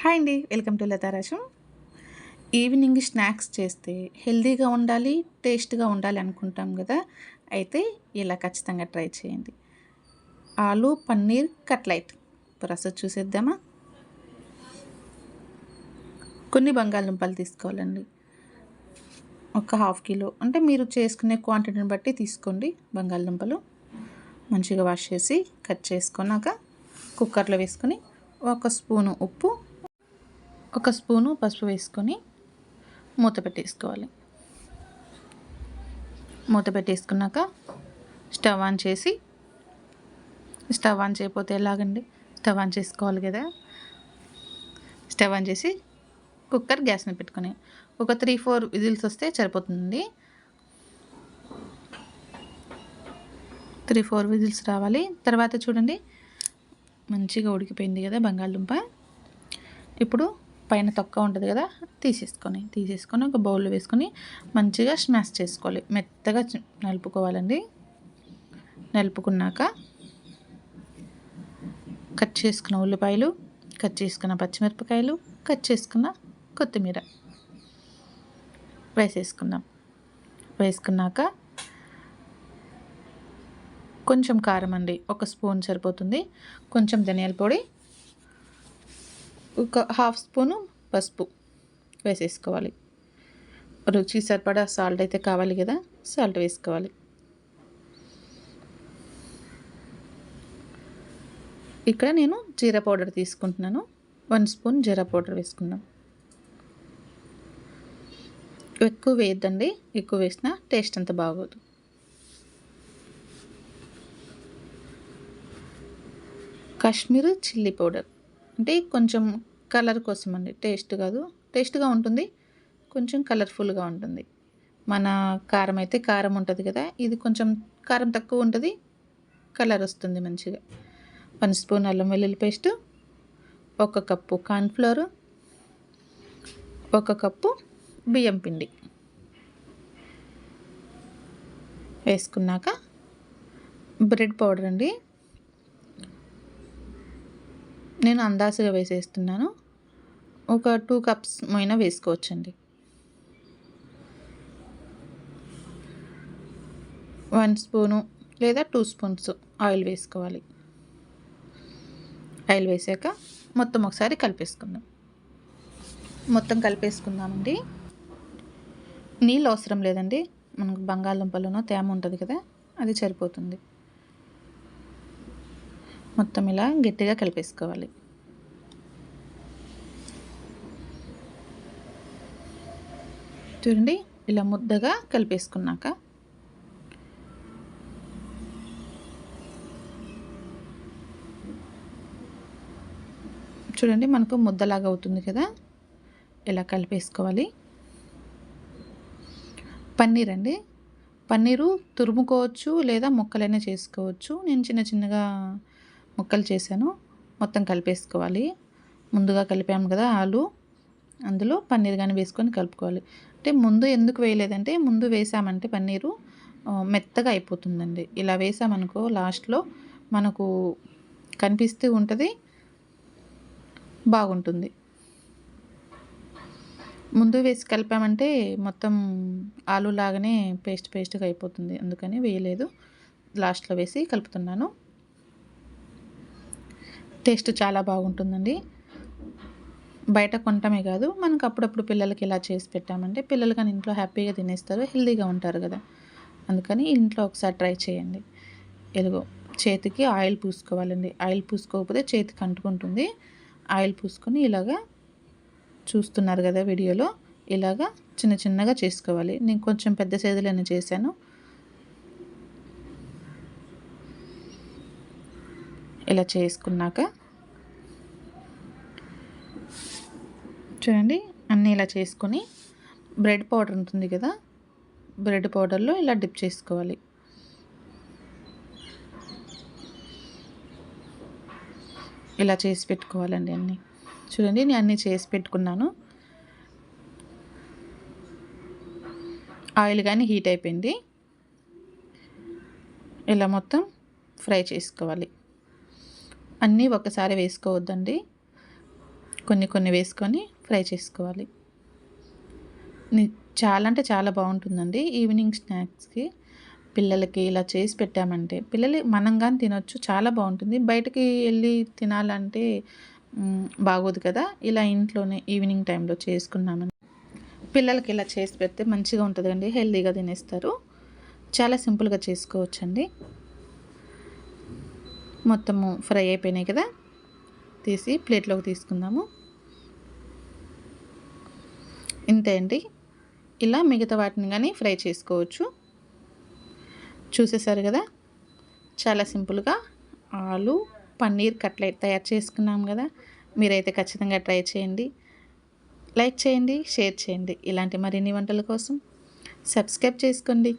Hi అండి welcome to లతారాశం evening snacks చేస్తే హెల్తీగా ఉండాలి టేస్ట్గా ఉండాలి అనుకుంటాం కదా? అయితే ఇలా ఖచ్చితంగా ట్రై చేయండి. ఆలు పన్నీర్ కట్లైట్. ప్రాసెస్ చూసేద్దామా? కొన్ని బంగాళదుంపలు తీసుకోవాలండి. ఒక హాఫ్ కిలో. అంటే మీరు చేసుకునే క్వాంటిటీని బట్టి తీసుకోండి బంగాళదుంపలు. మంచిగా వాష్ చేసి కట్ చేసుకున్నాక కుక్కర్లో వేసుకొని ఒక స్పూను ఉప్పు ఒక స్పూను పసుపు వేసుకొని మూత పెట్టేసుకోవాలి. మూత పెట్టేసుకున్నాక స్టవ్ ఆన్ చేసి స్టవ్ ఆన్ చేయకపోతే ఎలాగండి? స్టవ్ ఆన్ చేసుకోవాలి కదా. స్టవ్ ఆన్ చేసి కుక్కర్ గ్యాస్ మీద పెట్టుకొని ఒక త్రీ ఫోర్ విజిల్స్ వస్తే సరిపోతుంది. త్రీ ఫోర్ విజిల్స్ రావాలి. తర్వాత చూడండి మంచిగా ఉడికిపోయింది కదా బంగాళదుంప. ఇప్పుడు పైన తొక్క ఉంటుంది కదా తీసేసుకొని తీసేసుకొని ఒక బౌల్లో వేసుకొని మంచిగా స్మాష్ చేసుకోవాలి. మెత్తగా నలుపుకోవాలండి. నలుపుకున్నాక కట్ చేసుకున్న ఉల్లిపాయలు కట్ చేసుకున్న పచ్చిమిరపకాయలు కట్ చేసుకున్న కొత్తిమీర వేసేసుకుందాం. వేసుకున్నాక కొంచెం కారం అండి ఒక స్పూన్ సరిపోతుంది. కొంచెం ధనియాల పొడి ఒక హాఫ్ స్పూను పసుపు వేసేసుకోవాలి. రుచి సరిపడా సాల్ట్ అయితే కావాలి కదా సాల్ట్ వేసుకోవాలి. ఇక్కడ నేను జీరా పౌడర్ తీసుకుంటున్నాను. వన్ స్పూన్ జీరా పౌడర్ వేసుకుందాం. ఎక్కువ వేయద్దండి ఎక్కువ వేసినా టేస్ట్ అంత బాగోదు. Kashmir chilli powder. అంటే కొంచెం కలర్ కోసం అండి టేస్ట్ కాదు. టేస్ట్గా ఉంటుంది. కొంచెం కలర్ఫుల్గా ఉంటుంది. మన కారం అయితే కారం ఉంటుంది కదా. ఇది కొంచెం కారం తక్కువ ఉంటుంది. కలర్ వస్తుంది మంచిగా. వన్ స్పూన్ అల్లం వెల్లుల్లి పేస్ట్ ఒక కప్పు కార్న్ఫ్లోర్ ఒక కప్పు బియ్యం పిండి. వేసుకున్నాక బ్రెడ్ పౌడర్ అండి. నేను అందాసుగా వేసేస్తున్నాను. ఒక టూ కప్స్ అయినా వేసుకోవచ్చండి. వన్ స్పూను లేదా టూ స్పూన్స్ ఆయిల్ వేసుకోవాలి. ఆయిల్ వేసాక మొత్తం ఒకసారి కలిపేసుకుందాం. మొత్తం కలిపేసుకుందామండి. నీళ్ళు అవసరం లేదండి. మనకు బంగాళదుంపలోనో తేమ ఉంటుంది కదా అది సరిపోతుంది. మొత్తం ఇలా గట్టిగా కలిపేసుకోవాలి. చూడండి ఇలా ముద్దగా కలిపేసుకున్నాక. చూడండి మనకు ముద్దలాగా అవుతుంది కదా? ఇలా కలిపేసుకోవాలి. పన్నీర్ అండి. పన్నీరు తురుముకోవచ్చు లేదా ముక్కలైనా చేసుకోవచ్చు. నేను చిన్న చిన్నగా ముక్కలు చేశాను. మొత్తం కలిపేసుకోవాలి. ముందుగా కలిపాము కదా ఆలు. అందులో పన్నీర్ కానీ వేసుకొని కలుపుకోవాలి. అంటే ముందు ఎందుకు వేయలేదంటే ముందు వేసామంటే పన్నీరు మెత్తగా అయిపోతుందండి. ఇలా వేసామనుకో లాస్ట్లో మనకు కనిపిస్తూ ఉంటుంది బాగుంటుంది. ముందు వేసి కలిపామంటే మొత్తం ఆలు లాగానే పేస్ట్ పేస్ట్గా అయిపోతుంది. అందుకని వేయలేదు. లాస్ట్లో వేసి కలుపుతున్నాను. టేస్ట్ చాలా బాగుంటుందండి. బయట కొనటమే కాదు మనకు అప్పుడప్పుడు పిల్లలకి ఇలా చేసి పెట్టామంటే పిల్లలు కానీ ఇంట్లో హ్యాపీగా తినేస్తారు హెల్దీగా ఉంటారు కదా. అందుకని ఇంట్లో ఒకసారి ట్రై చేయండి. ఎలుగో చేతికి ఆయిల్ పూసుకోవాలండి. ఆయిల్ పూసుకోకపోతే చేతికి అంటుకుంటుంది ఆయిల్ పూసుకొని ఇలాగా చూస్తున్నారు కదా వీడియోలో ఇలాగా చిన్న చిన్నగా చేసుకోవాలి. నేను కొంచెం పెద్ద సైజులోనే చేశాను. ఇలా చేసుకున్నాక చూడండి అన్నీ ఇలా చేసుకొని బ్రెడ్ పౌడర్ ఉంటుంది కదా బ్రెడ్ పౌడర్లో ఇలా డిప్ చేసుకోవాలి. ఇలా చేసి పెట్టుకోవాలండి అన్నీ. చూడండి నేను అన్నీ చేసి పెట్టుకున్నాను. ఆయిల్ కానీ హీట్ అయిపోయింది. ఇలా మొత్తం ఫ్రై చేసుకోవాలి. అన్నీ ఒకసారి వేసుకోవద్దండి. కొన్ని కొన్ని వేసుకొని ఫ్రై చేసుకోవాలి. చాలా అంటే చాలా బాగుంటుందండి ఈవినింగ్ స్నాక్స్కి. పిల్లలకి ఇలా చేసి పెట్టామంటే పిల్లలు మనం కానీ తినొచ్చు చాలా బాగుంటుంది. బయటకి వెళ్ళి తినాలంటే బాగోదు కదా. ఇలా ఇంట్లోనే ఈవినింగ్ టైంలో చేసుకున్నామని. పిల్లలకి ఇలా చేసి పెడితే మంచిగా ఉంటుందండి హెల్తీగా తినేస్తారు. చాలా సింపుల్గా చేసుకోవచ్చండి. మొత్తము ఫ్రై అయిపోయినాయి కదా తీసి ప్లేట్లోకి తీసుకుందాము. ఇంతే అండి. ఇలా మిగతా వాటిని కానీ ఫ్రై చేసుకోవచ్చు. చూసేసారు కదా చాలా సింపుల్గా ఆలు పన్నీర్ కట్లెట్ తయారు చేసుకున్నాం కదా. మీరైతే ఖచ్చితంగా ట్రై చేయండి. లైక్ చేయండి షేర్ చేయండి. ఇలాంటి మరిన్ని వంటల కోసం సబ్స్క్రైబ్ చేసుకోండి.